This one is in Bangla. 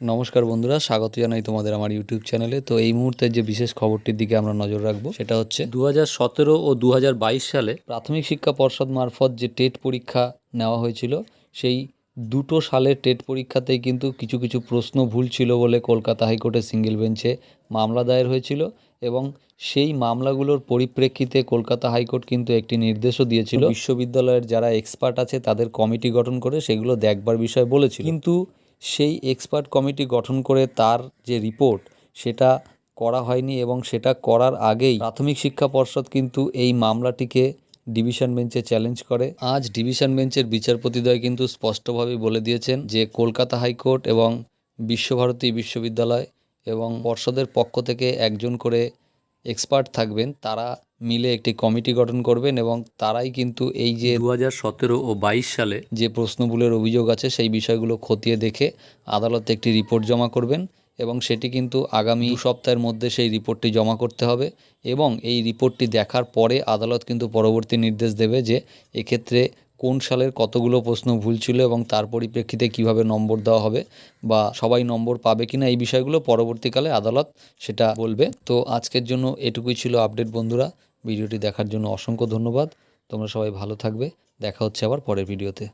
নমস্কার বন্ধুরা স্বাগত জানাই তোমাদের আমার ইউটিউব চ্যানেলে তো এই মুহূর্তে যে বিশেষ খবরটির দিকে আমরা নজর রাখব সেটা হচ্ছে দু সতেরো ও দু হাজার বাইশ সালে প্রাথমিক শিক্ষা পর্ষদ মারফত যে টেট পরীক্ষা নেওয়া হয়েছিল সেই দুটো সালের টেট পরীক্ষাতেই কিন্তু কিছু কিছু প্রশ্ন ভুল ছিল বলে কলকাতা হাইকোর্টের সিঙ্গেল বেঞ্চে মামলা দায়ের হয়েছিল এবং সেই মামলাগুলোর পরিপ্রেক্ষিতে কলকাতা হাইকোর্ট কিন্তু একটি নির্দেশও দিয়েছিল। বিশ্ববিদ্যালয়ের যারা এক্সপার্ট আছে তাদের কমিটি গঠন করে সেগুলো দেখবার বিষয় বলেছিল। কিন্তু সেই এক্সপার্ট কমিটি গঠন করে তার যে রিপোর্ট, সেটা করা হয়নি এবং সেটা করার আগেই প্রাথমিক শিক্ষা পর্ষদ কিন্তু এই মামলাটিকে ডিভিশন বেঞ্চে চ্যালেঞ্জ করে। আজ ডিভিশন বেঞ্চের বিচারপতিদ্বয় কিন্তু স্পষ্টভাবে বলে দিয়েছেন যে কলকাতা হাইকোর্ট এবং বিশ্বভারতী বিশ্ববিদ্যালয় এবং পর্ষদের পক্ষ থেকে একজন করে এক্সপার্ট থাকবেন, তারা মিলে একটি কমিটি গঠন করবেন এবং তারাই কিন্তু এই যে দু হাজার সতেরো ও বাইশ সালে যে প্রশ্নগুলোর অভিযোগ আছে সেই বিষয়গুলো খতিয়ে দেখে আদালতে একটি রিপোর্ট জমা করবেন এবং সেটি কিন্তু আগামী দু সপ্তাহের মধ্যে সেই রিপোর্টটি জমা করতে হবে এবং এই রিপোর্টটি দেখার পরে আদালত কিন্তু পরবর্তী নির্দেশ দেবে যে এক্ষেত্রে কোন সালের কতগুলো প্রশ্ন ভুল ছিল এবং তার পরিপ্রেক্ষিতে কীভাবে নম্বর দেওয়া হবে বা সবাই নম্বর পাবে কিনা এই বিষয়গুলো পরবর্তীকালে আদালত সেটা বলবে। তো আজকের জন্য এটুকুই ছিল আপডেট বন্ধুরা। ভিডিওটি দেখার জন্য অসংখ্য ধন্যবাদ। তোমরা সবাই ভালো থাকবে। দেখা হচ্ছে আবার পরের ভিডিওতে।